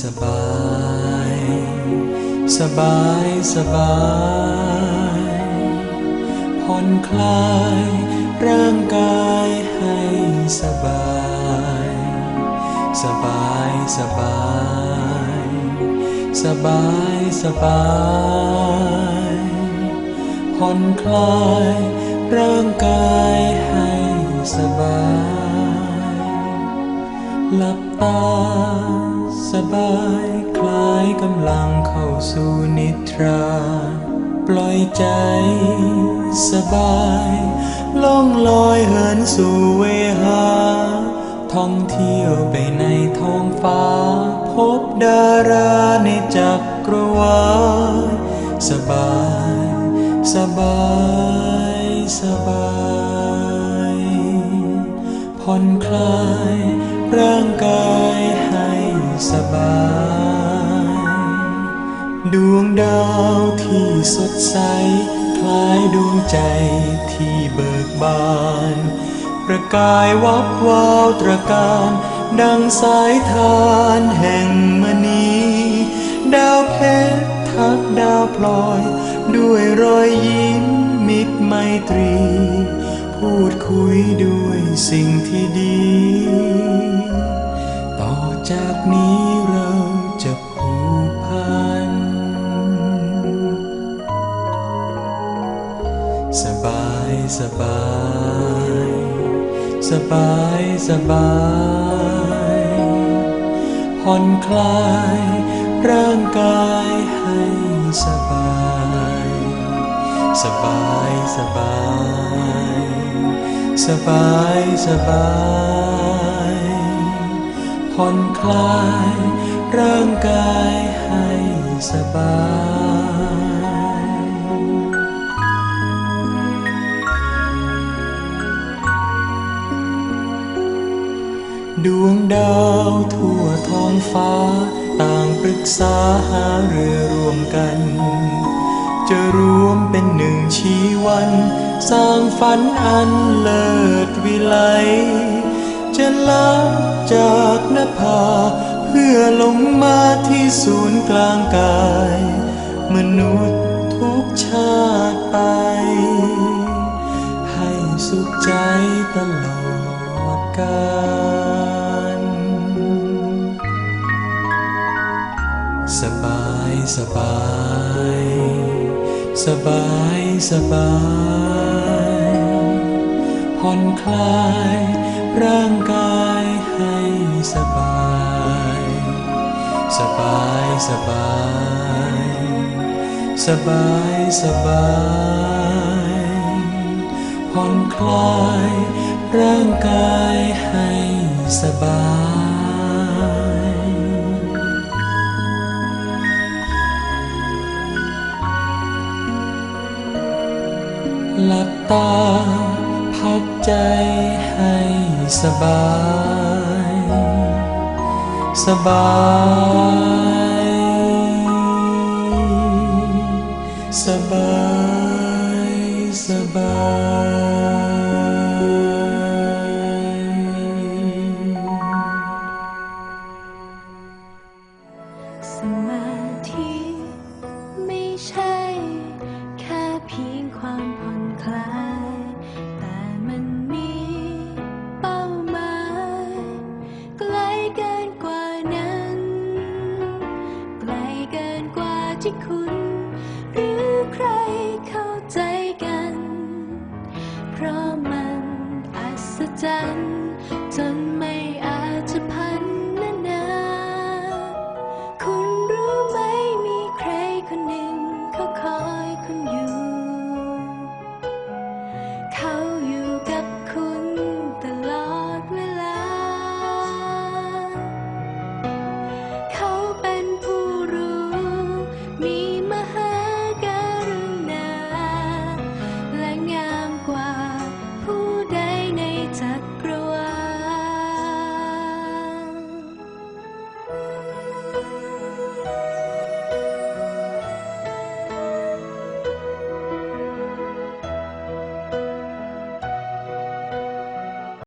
สบาย สบายสบายผ่อนคลายร่างกายให้สบาย สบายสบาย สบายสบายผ่อนคลายร่างกายให้สบาย หลับตา สบายคลายกำลังเข้าสู่นิทรา ปล่อยใจสบายล่องลอยเหินสู่เวหา ท่องเที่ยวไปในท้องฟ้า พบดาราในจักรวาลสบาย สบาย สบายผ่อนคลายร่างกายห้ สบาย ดวงดาวที่สดใส คล้ายดวงใจที่เบิกบาน ประกายวับวาวตระการ ดังสายทานแห่งมณีดาวเพชรทักดาวพลอย ด้วยรอยยิ้มมิตรไมตรี พูดคุยด้วยสิ่งที่ดี จากนี้เราจะผูกพัน สบายสบาย สบายสบายผ่อนคลายร่างกายให้สบาย สบายสบาย สบายสบาย ผ่อนคลายร่างกายให้สบายดวงดาวทั่วท้องฟ้า ต่างปรึกษาหาเรือรวมกัน จะรวมเป็นหนึ่งชีวัน สร้างฝันอันเลิศวิไล จะลับจากนภา เพื่อลงมาที่ศูนย์กลางกาย มนุษย์ทุกชาติไป ให้สุขใจตลอดกาลสบายสบาย สบายสบายผ่อนคลาย ร่างกายให้สบาย สบายสบาย สบายสบายผ่อนคลายร่างกายให้สบายหลับตา พักใจให้สบาย สบาย สบาย สบาย ที่คุณ หรือใครเข้าใจกัน เพราะมันอัศจรรย์